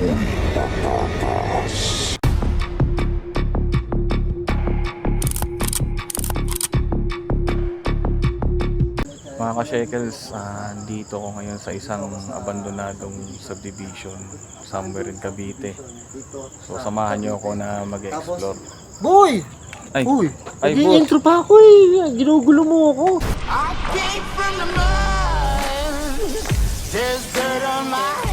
Mga ka-shekels, ah, dito ko ngayon sa isang abandonadong subdivision somewhere in Cavite. So samahan niyo ako na mag-explore. Boy! Ay, Uy! ay, Nag-intro pa ako eh. Ginugulo mo ako. I came from the mud. There's dirt on my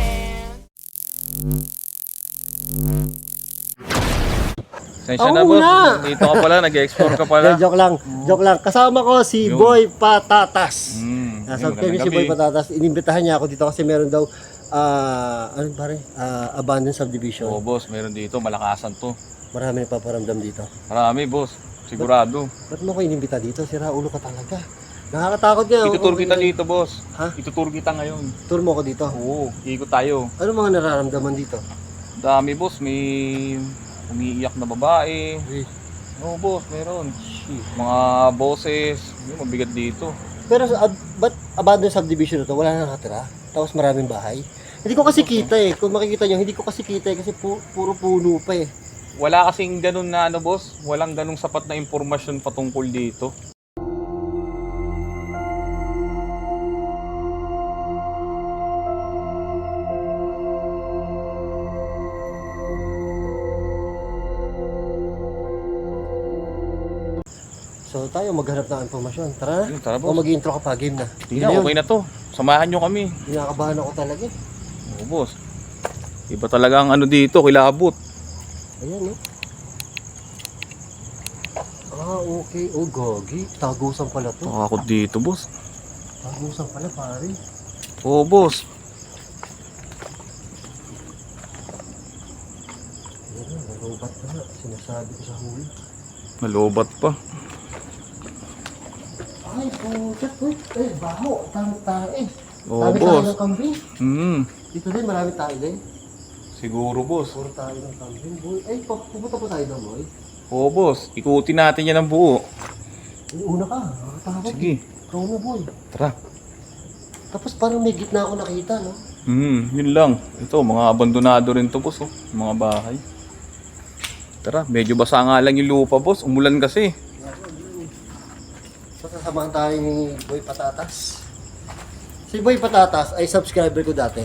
Sensya na boss, muna. dito ka pala, nag-explore ka Yeah, pala. joke lang. Joke lang. Kasama ko si Yun. Boy Patatas. Mm, Nasa yun, kami si Boy gabi. Patatas. Inimbitahan niya ako dito kasi meron daw ah ano pare? Ah, abandoned subdivision. Oo boss, meron dito, malakasan to. Marami nagpaparamdam dito. Marami boss, sigurado. Ba't mo ko inimbita dito? Sira ulo ka talaga. Nakakatakot nga. Itutur kita oo, dito boss. Ha? Itutur kita ngayon. Tour mo ko dito. Oo, ikot tayo. Ano mga nararamdaman dito? Dami boss, may umiiyak na babae. Uy. Oo boss, meron. Mga boses, yun, mabigat dito. Pero sa ab- ba't abandoned subdivision na to? Wala na nakatira? Tapos maraming bahay? Hindi ko kasi kita eh. Kung makikita nyo, hindi ko kasi kita eh. Kasi pu- puro puno pa eh. Wala kasing ganun na ano boss, walang ganung sapat na impormasyon patungkol dito. So tayo maghanap ng informasyon. Tara na. Yun, tara O mag-intro ka pa, game na. Hindi na, okay na to. Samahan nyo kami. Kinakabahan ako talaga. eh. Oo boss. Iba talaga ang ano dito, kilabot. Ayan no. Ah, okay. Oh, gogi. Tagusan pala to. Takakot dito boss. Tagusan pala, pare. Oo boss. Ayan, nalubat na nga. Sinasabi ko sa huli. Malobat pa. Ay, putat ko. Eh, baho. Tama tayo eh. Oo Dami tayo boss. ng kambing. Hmm. Dito din, marami tayo din. Siguro boss. Puro tayo ng kambing, boy. Ay, pa- pupunta pa tayo doon, boy. Oo boss. Ikutin natin yan ng buo. Ay, una ka. Nakakatakot. Sige. Ikaw na, boy. Tara. Tapos parang may gitna ako nakita, no? Hmm, yun lang. Ito, mga abandonado rin to boss. Oh. Mga bahay. Tara, medyo basa nga lang yung lupa boss. Umulan kasi. So, sasamahan tayo ni Boy Patatas. Si Boy Patatas ay subscriber ko dati.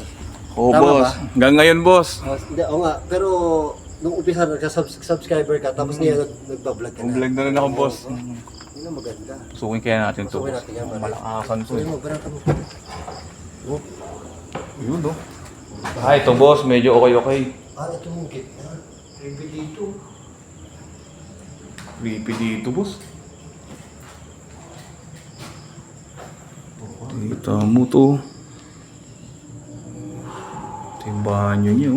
Oo Tama boss. ba? Hanggang ngayon boss. Oh, hindi, oo nga. Pero, nung umpisa, nagsa-subscriber ka, tapos niya nag nagbablog ka na. Vlog na rin ako boss. Yun ang maganda. Sukin kaya natin to. Sukin natin yan. Malakasan to. Suwi eh. mo, barata mo. Oh, Yun oh. Ah, ito boss, medyo okay-okay. ah, ito yung gitna. Creepy dito. Creepy dito boss. Kita mo to. Ito yung banyo niyo.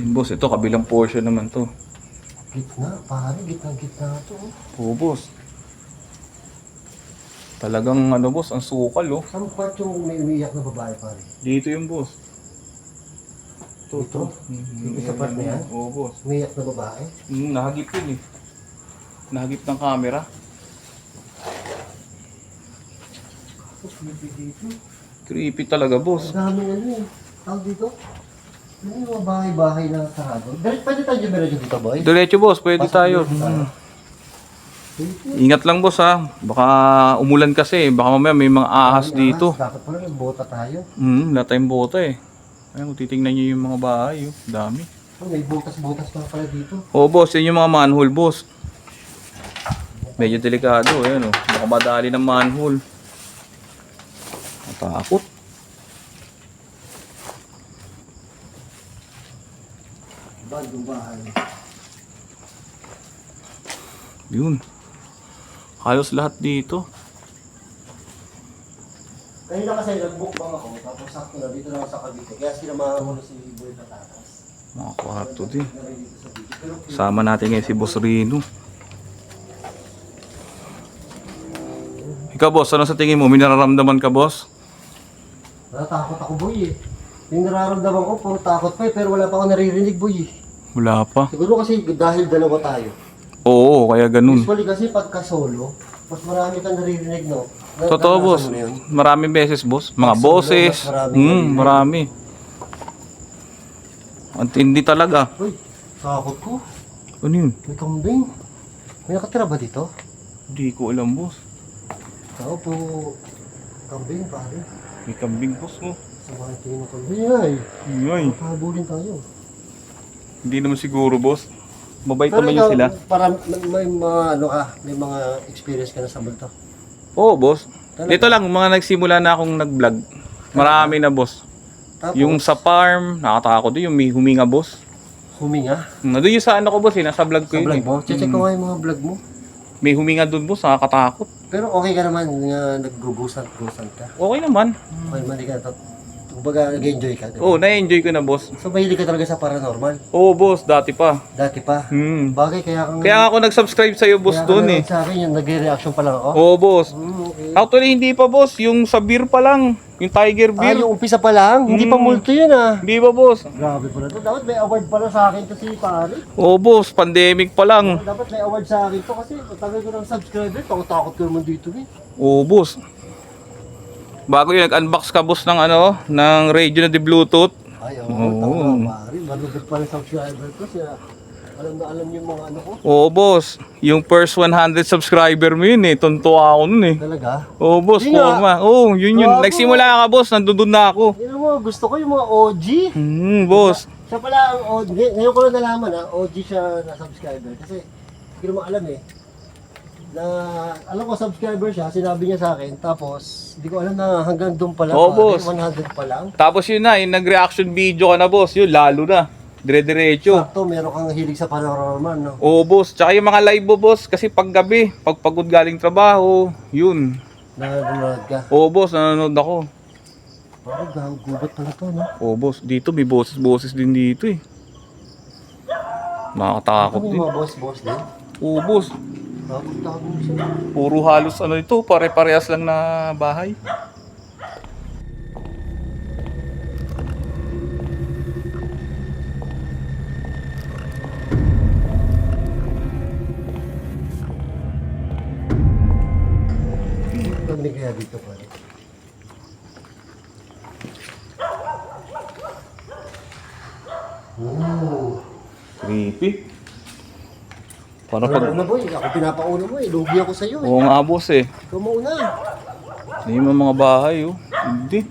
Yun boss, ito kabilang portion naman to. Gitna, pare, gitna-gitna to. oh. Oo boss. Talagang ano boss, ang sukal oh. Saan part yung may umiiyak na babae, pare? Dito yung boss. Ito, Ito? Yung isa part na yan? Oo boss. Umiiyak na babae? Mm, nahagip yun eh. Nahagip ng camera. Creepy talaga boss. Ang daming ano eh. Tawag dito? Ano yung mga bahay-bahay na sarado? Direct, pwede tayo dumiretso dito, boy? Diretso boss, pwede Pasok tayo. dito tayo. Ingat lang boss ha. Baka umulan kasi. Baka mamaya may mga ahas Ang dito. ahas, Dapat pala nagbota tayo. Hmm, wala tayong bota eh. Ayun, kung titingnan nyo yung mga bahay. Oh. Dami. Oh, may butas-butas pa pala dito. Oo boss, yun yung mga manhole boss. Medyo delikado. Ayan oh. Baka madali ng manhole. Matakot. Bagong bahay. Yun. Halos lahat dito. Kanina kasi nag-bookbang ako, tapos sakto na dito lang sa Cavite. Kaya sinamahan ko na si Boy Patatas. Mga kwarto din. Sama natin ngayon si Boss Rino. Ikaw boss, ano sa tingin mo? May nararamdaman ka boss? natatakot ako, boy eh. Yung nararamdaman ko, puro takot pa eh, pero wala pa ako naririnig, boy eh. Wala pa. Siguro kasi dahil dalawa tayo. Oo, kaya ganun. Usually kasi pagka solo, mas marami kang naririnig, no? Na- Totoo, naranasan boss. mo na yun? Maraming beses, boss. Mga Mas boses. mas marami Hmm, marami. Ang tindi talaga. Uy, takot ko. Ano yun? May kambing. May nakatira ba dito? Hindi ko alam, boss. Tao po. Kambing, pare. May kambing, boss, oh. Sa mga tingin ng kambing, ay. Ngay. Pahabulin tayo. Hindi naman siguro, boss. Mabait Pero naman ikaw, yun sila. para may, mga ano ka, may mga experience ka na sa multo. Oo, boss. Talaga? Dito lang, mga nagsimula na akong nag-vlog. Marami na, boss. Tapos, Yung sa farm, nakatakot din. Yung may huminga, boss. huminga. Nandun yung sa ano ko, boss, eh. Nasa vlog ko Sa yun, vlog eh. mo. Check ko nga yung mga vlog mo. May huminga dun, boss. Nakakatakot. Pero okay ka naman, nga naggugusan-gusan ka. Okay naman. Okay, mali ka. Kumbaga, nag-enjoy ka. diba? Oo, na-enjoy ko na, boss. So, mahilig ka talaga sa paranormal. Oo, boss. Dati pa. Dati pa. Hmm. Bagay, kaya kang... Kaya ako nag-subscribe sa'yo, boss, kaya ka dun, nanood eh. sa akin, yung nag-reaction pa lang ako. Oo, boss. Hmm, okay. Actually, hindi pa, boss. Yung sa beer pa lang. Yung Tiger Ah, Beer. yung umpisa pa lang? Hindi pa Mm. multo yun ah. Hindi ba, boss? Grabe pala to. Dapat may award pala sa akin to si pare. Oo, boss. Pandemic pa lang. Dapat may award sa akin to kasi matagal ko ng subscriber. Takot-takot ko naman dito eh. Oo, boss. Bago yung nag-unbox ka, boss, ng ano, ng radio na di Bluetooth. Ay, oo. Oo. Tama, pare. Malupit pala subscriber ko. Siya, alam na alam yung mga ano ko. Oo, boss. Yung first 100 subscriber mo yun, eh. Tuntua ako nun, eh. Talaga. Oo, boss. Yun nga. Puma. Oo, yun yun. Gago. Nagsimula ka, boss. Nandun na ako. Yun mo, gusto ko yung mga OG. Hmm, boss. Siya pala ang OG. Ngay- Ngayon ko lang nalaman ha, OG siya na subscriber. Kasi hindi ko naman alam eh. Na alam ko subscriber siya, sinabi niya sa akin. Tapos hindi ko alam na hanggang doon pala. Oo, pare, boss. 100 pa lang. Tapos yun na, yung nag-reaction video ka na, boss. Yun, lalo na. Dire-diretso. Sakto, meron kang hilig sa paranormal, no? Oo, boss. Tsaka yung mga live mo, boss. Kasi pag gabi, pag pagod galing trabaho, yun. Nanonood ka. Oo, boss. Nanonood ako. Parang gawag gubat pala to, no? Oo, boss. Dito, may boses-boses din dito, eh. Nakakatakot Ako din. mga boss-boss din. Oo, boss. Takot-takot mo siya. Puro halos ano ito, pare-parehas lang na bahay. Kami kaya dito pare. Ooh. Creepy. Para Ano pag... na boy, ako pinapauna mo eh. Lugi ako sa'yo eh. Oo nga, boss eh. Ikaw mauna. Hindi mo mga bahay, oh. Hindi.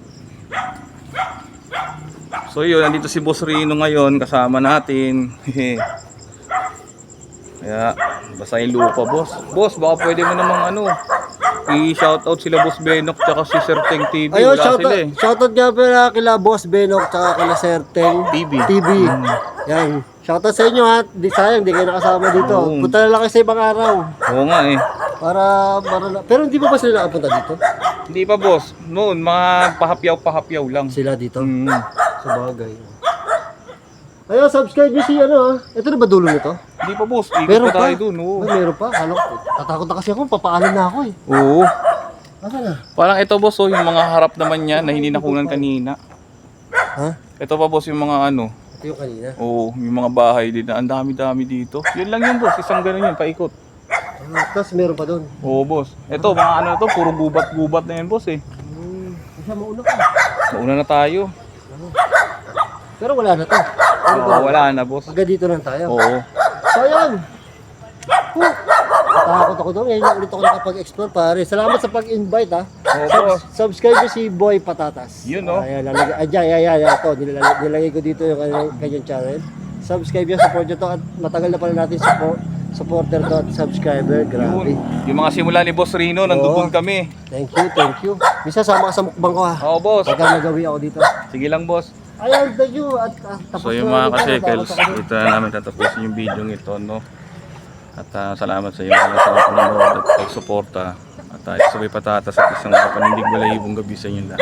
So yun, nandito si Boss Rino ngayon, kasama natin. Kaya, basta yung lupa, boss. Boss, baka pwede mo namang ano, i-shoutout sila Boss Benok tsaka si Sir Teng TV. Ayun, Wala shoutout, sila eh. shoutout nga pala kila Boss Benok tsaka kila Sir Teng TV. TV. Yan. Shoutout sa inyo ha. Di sayang, di kayo nakasama dito. Oo. Punta na lang kayo sa ibang araw. Oo nga eh. Para, para na- Pero hindi pa ba sila nakapunta dito? Hindi pa boss. Noon, mga pahapyaw-pahapyaw lang. Sila dito? Mm. Sa bagay. Ayun, subscribe nyo si ano ha. Ito na ba dulo nito? Hindi pa boss. Ikot Meron pa pa? tayo dun. Oo. Ay, meron pa. Ano, tatakot na kasi ako. Papaalam na ako eh. Oo. Asa na? Parang ito boss, oh, yung mga harap naman niya na hindi nakunan kanina. Ha? Ito pa boss yung mga ano. Ito yung kanina. Oo, yung mga bahay din. Ang dami-dami dito. Yun lang yun boss. Isang ganun yun, paikot. Ah, Tapos meron pa doon. Oo boss. Ito, mga ano to, puro gubat-gubat na yan boss eh. Hmm. Isa mauna ka. Mauna na tayo. Pero wala na to. Oo, wala na boss. Pagka dito lang tayo. Oo. So ayun. Huh. Natakot ako doon. Ngayon ulit ako nakapag-explore pare. Salamat sa pag-invite ha. Oo Sub- boss. subscribe si Boy Patatas. Yun, no? Ayan, lalagay. Ayan, ayan, ayan. ayan. Ito, nilalagay, nilagay ko dito yung kanyang, kanyang channel. Subscribe nyo, support nyo to. At matagal na pala natin support, supporter to at subscriber. Grabe. Yun. Yung mga simula ni Boss Rino, nandun Oo. kami. Thank you, thank you. Misa sama ka sa mukbang ko ha. Oo boss. Pagka nagawi ako dito. Sige lang boss. Thank you. At ah, tapos So yung mga ako- dito na namin tatapusin yung video ito, no? At ah, salamat sa inyo mga sa panonood at pagsuporta. At uh, sabay patatas at isang panindig balahibong gabi sa inyo lahat.